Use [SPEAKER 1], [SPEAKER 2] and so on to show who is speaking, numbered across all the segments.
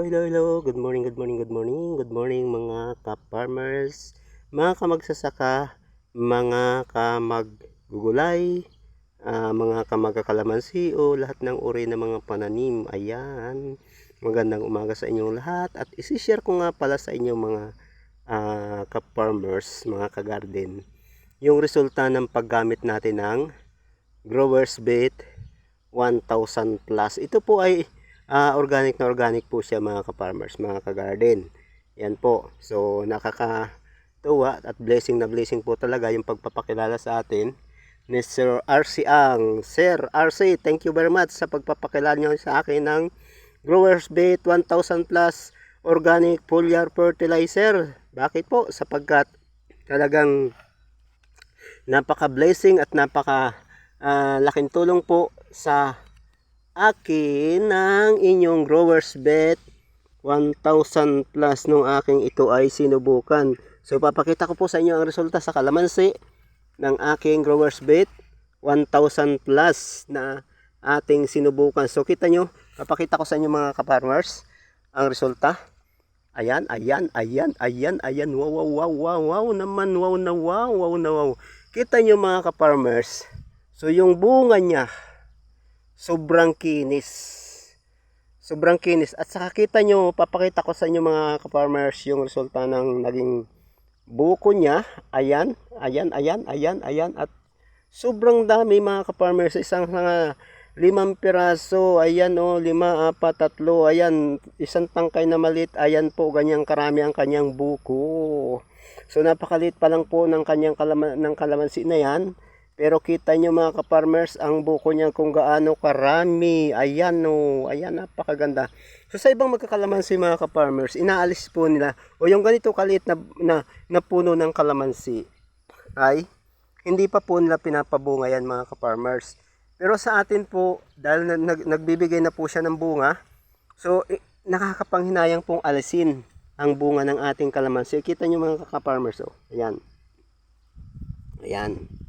[SPEAKER 1] Hello, hello. Good morning, good morning, good morning. Good morning mga ka-farmers, mga kamagsasaka, mga kamaggugulay, ah, mga kamagkakalamansi o lahat ng uri ng mga pananim. Ayan. Magandang umaga sa inyong lahat at isi-share ko nga pala sa inyong mga ah, ka-farmers, mga ka-garden, yung resulta ng paggamit natin ng Growers Bait 1000 plus. Ito po ay ah, organic na organic po siya mga ka-farmers, mga ka-garden. Yan po. So nakakatuwa at blessing na blessing po talaga yung pagpapakilala sa atin ni Sir RC Ang. Sir RC, thank you very much sa pagpapakilala niyo sa akin ng Growers Bait 1000 plus organic foliar fertilizer. Bakit po? Sapagkat talagang napaka-blessing at napaka ah, laking tulong po sa akin ng inyong growers bet 1,000 plus nung aking ito ay sinubukan. So papakita ko po sa inyo ang resulta sa kalamansi ng aking growers bet 1,000 plus na ating sinubukan. So kita nyo, papakita ko sa inyo mga ka-farmers ang resulta. Ayan, ayan, ayan, ayan, ayan. Wow, wow, wow, wow, wow naman. Wow na wow, wow na wow. Kita nyo mga ka-farmers. So yung bunga niya, sobrang kinis. Sobrang kinis. At saka kita nyo, papakita ko sa inyo mga ka-farmers yung resulta ng naging buko niya. Ayan, ayan, ayan, ayan, ayan. At sobrang dami mga ka-farmers. Isang mga limang piraso. Ayan o, lima, apat, tatlo. Ayan, isang tangkay na malit. Ayan po, ganyang karami ang kanyang buko. So napakalit pa lang po ng kanyang kalama, ng kalamansi na yan. Pero kita nyo mga ka-farmers, ang buko niya kung gaano karami. Ayan o, ayan napakaganda. So sa ibang magkakalamansi mga ka-farmers, inaalis po nila, o yung ganito kaliit na, na, na puno ng kalamansi, ay hindi pa po nila pinapabunga yan mga ka-farmers. Pero sa atin po, dahil na, nag, nagbibigay na po siya ng bunga, so eh, nakakapanghinayang pong alisin ang bunga ng ating kalamansi. Kita nyo mga ka-farmers, oh. Ayan. Ayan.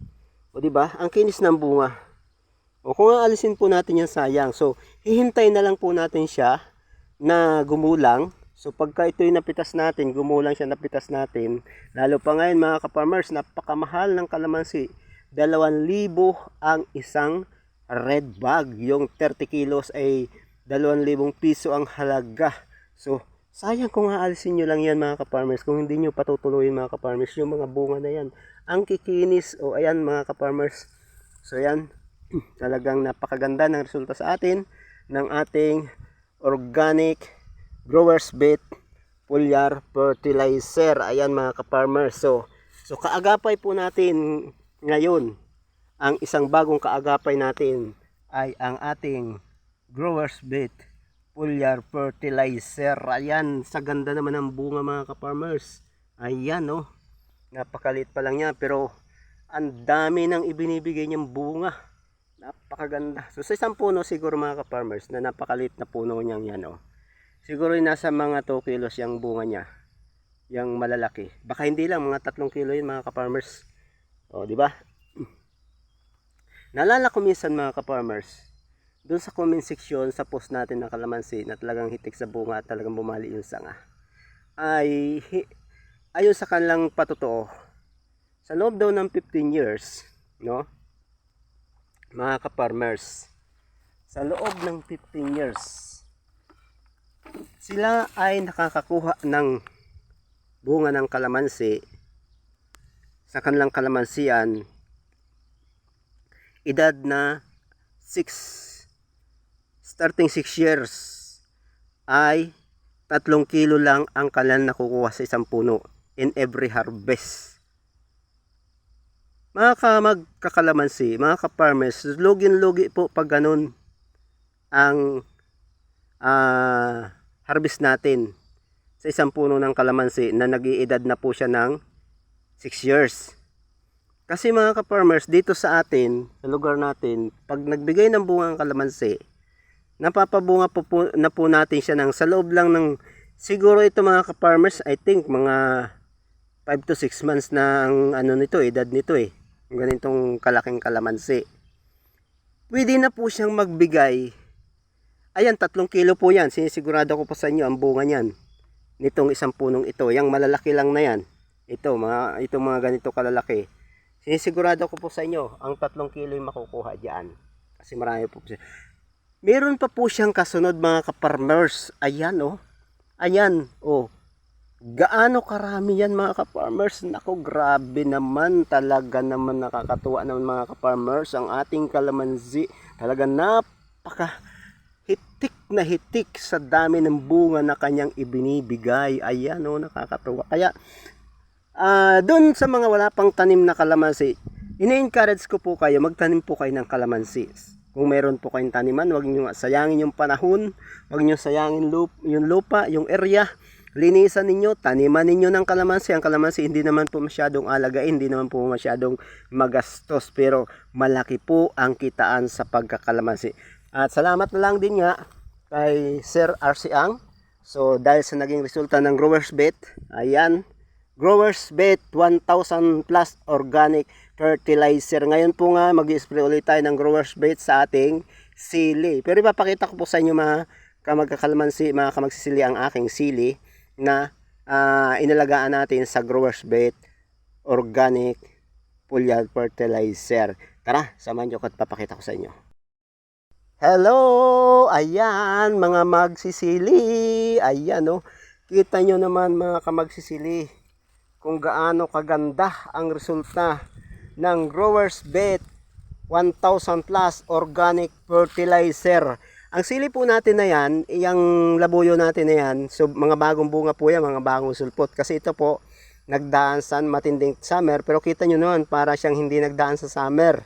[SPEAKER 1] O di ba? Ang kinis ng bunga. O kung aalisin po natin yan sayang. So, hihintay na lang po natin siya na gumulang. So, pagka ito'y napitas natin, gumulang siya napitas natin. Lalo pa ngayon mga ka-farmers, napakamahal ng kalamansi. 2,000 ang isang red bag. Yung 30 kilos ay 2,000 piso ang halaga. So, sayang kung aalisin nyo lang yan mga ka-farmers. Kung hindi nyo patutuloyin mga ka-farmers, yung mga bunga na yan. Ang kikinis o ayan mga ka-farmers. So ayan talagang napakaganda ng resulta sa atin ng ating organic growers bait foliar fertilizer. Ayan mga ka-farmers. So so kaagapay po natin ngayon ang isang bagong kaagapay natin ay ang ating growers bait foliar fertilizer. Ayan sa ganda naman ng bunga mga ka-farmers. Ayan oh. Napakaliit pa lang niya pero ang dami nang ibinibigay niyang bunga. Napakaganda. So sa isang puno siguro mga ka-farmers na napakaliit na puno niyang yan oh. siguro nasa mga 2 kilos yung bunga niya yung malalaki. Baka hindi lang mga 3 kilo yun mga ka-farmers. Oh di ba? Nalala ko minsan mga ka-farmers doon sa comment section sa post natin ng kalamansi na talagang hitik sa bunga at talagang bumali yung sanga ay ayon sa kanilang patotoo, sa loob daw ng 15 years, no? Mga ka-farmers, sa loob ng 15 years, sila ay nakakakuha ng bunga ng kalamansi sa kanilang kalamansian edad na 6 starting 6 years ay tatlong kilo lang ang kanilang nakukuha sa isang puno in every harvest. Mga kamagkakalamansi, mga ka-farmers, lugin-lugi po pag ganun ang uh, harvest natin sa isang puno ng kalamansi na nag-iedad na po siya ng 6 years. Kasi mga ka-farmers, dito sa atin, sa lugar natin, pag nagbigay ng bunga ang kalamansi, napapabunga po, po na po natin siya ng sa loob lang ng siguro ito mga ka-farmers, I think mga 5 to 6 months na ang ano nito, edad nito eh. Ganitong kalaking kalamansi. Pwede na po siyang magbigay Ayan, tatlong kilo po yan. Sinisigurado ko po sa inyo ang bunga niyan. Nitong isang punong ito. Yang malalaki lang na yan. Ito, mga, ito mga ganito kalalaki. Sinisigurado ko po sa inyo, ang tatlong kilo yung makukuha dyan. Kasi marami po siya. Meron pa po siyang kasunod mga kaparmers. Ayan oh. Ayan oh. Gaano karami yan mga kaparmers? Nako grabe naman. Talaga naman nakakatuwa naman mga kaparmers. Ang ating kalamansi. Talaga napaka hitik na hitik sa dami ng bunga na kanyang ibinibigay. Ayan oh, nakakatuwa. Kaya Ah, doon sa mga wala pang tanim na kalamansi, ine-encourage ko po kayo, magtanim po kayo ng kalamansi. Kung meron po kayong taniman, huwag niyo sayangin yung panahon, huwag niyo sayangin yung lupa, yung area. Linisan ninyo, taniman ninyo ng kalamansi. Ang kalamansi hindi naman po masyadong alagain, hindi naman po masyadong magastos, pero malaki po ang kitaan sa pagkakalamansi. At salamat na lang din nga kay Sir RC Ang. So dahil sa naging resulta ng growers bet, ayan, Growers Bet 1000 plus organic fertilizer. Ngayon po nga mag-spray ulit tayo ng Growers Bet sa ating sili. Pero ipapakita ko po sa inyo mga kamagkakalamansi, mga kamagsisili ang aking sili na ah, inalagaan natin sa Growers Bet organic foliar fertilizer. Tara, samahan nyo ko at papakita ko sa inyo. Hello! Ayan, mga magsisili. Ayan, oh. Kita nyo naman mga kamagsisili kung gaano kaganda ang resulta ng Growers Bet 1000 plus organic fertilizer. Ang sili po natin na yan, yung labuyo natin na yan, so mga bagong bunga po yan, mga bagong sulpot. Kasi ito po, nagdaan sa matinding summer, pero kita nyo naman, para siyang hindi nagdaan sa summer.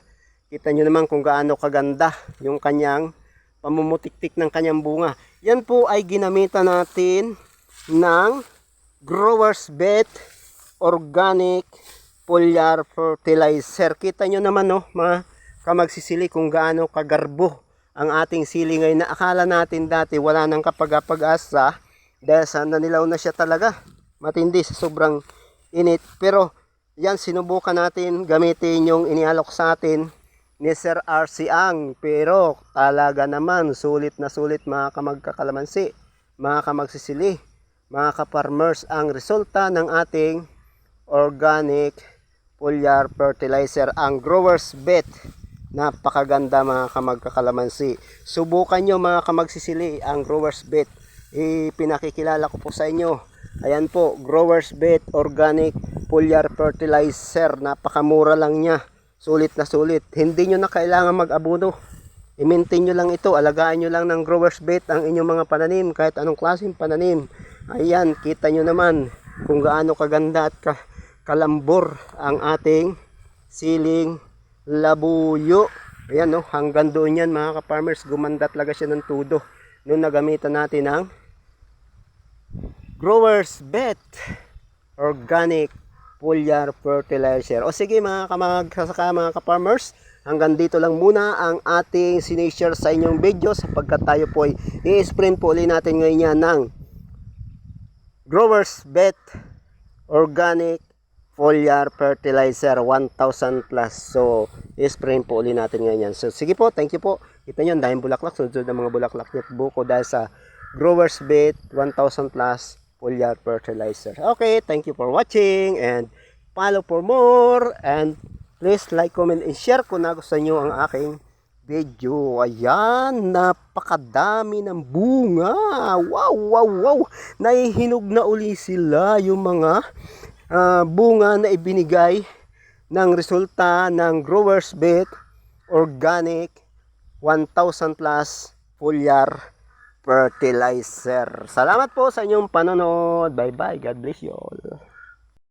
[SPEAKER 1] Kita nyo naman kung gaano kaganda yung kanyang pamumutiktik ng kanyang bunga. Yan po ay ginamitan natin ng Growers Bet organic foliar fertilizer. Kita nyo naman no, mga kamagsisili kung gaano kagarbo ang ating sili ngayon na akala natin dati wala nang kapag-asa dahil sa nanilaw na siya talaga. Matindi sa sobrang init. Pero yan sinubukan natin gamitin yung inialok sa atin ni Sir RC Ang. Pero talaga naman sulit na sulit mga kamagkakalamansi, mga kamagsisili, mga kaparmers ang resulta ng ating organic foliar fertilizer ang growers bet. Napakaganda mga kamagkakalamansi subukan nyo mga kamagsisili ang growers bet. Ipinakikilala ko po sa inyo. Ayan po growers bet organic foliar fertilizer. Napakamura lang niya. Sulit na sulit. Hindi nyo na kailangan mag-abono i-maintain nyo lang ito. Alagaan nyo lang ng growers bet ang inyong mga pananim. Kahit anong klaseng pananim. Ayan kita nyo naman kung gaano kaganda at ka, kalambor ang ating siling labuyo. Ayan no, hanggang doon yan mga ka-farmers, gumanda talaga siya ng tudo. Noon nagamitan natin ng Growers Bet Organic Foliar Fertilizer. O sige mga kamagsasaka, mga ka-farmers, hanggang dito lang muna ang ating sinishare sa inyong video sapagkat tayo po ay i-sprint po ulit natin ngayon yan ng Growers Bet Organic foliar fertilizer 1000 plus. So, i-spray po ulit natin ngayon yan. So, sige po, thank you po. Kita nyo, dahil bulaklak, sunod ng mga bulaklak at buko dahil sa Growers Bait 1000 plus foliar fertilizer. Okay, thank you for watching and follow for more and please like, comment, and share kung nagustuhan nyo ang aking video. Ayan, napakadami ng bunga. Wow, wow, wow. Naihinog na uli sila yung mga ah, bunga na ibinigay ng resulta ng Growers Bet Organic 1000 plus foliar fertilizer. Salamat po sa inyong panonood. Bye-bye. God bless you all.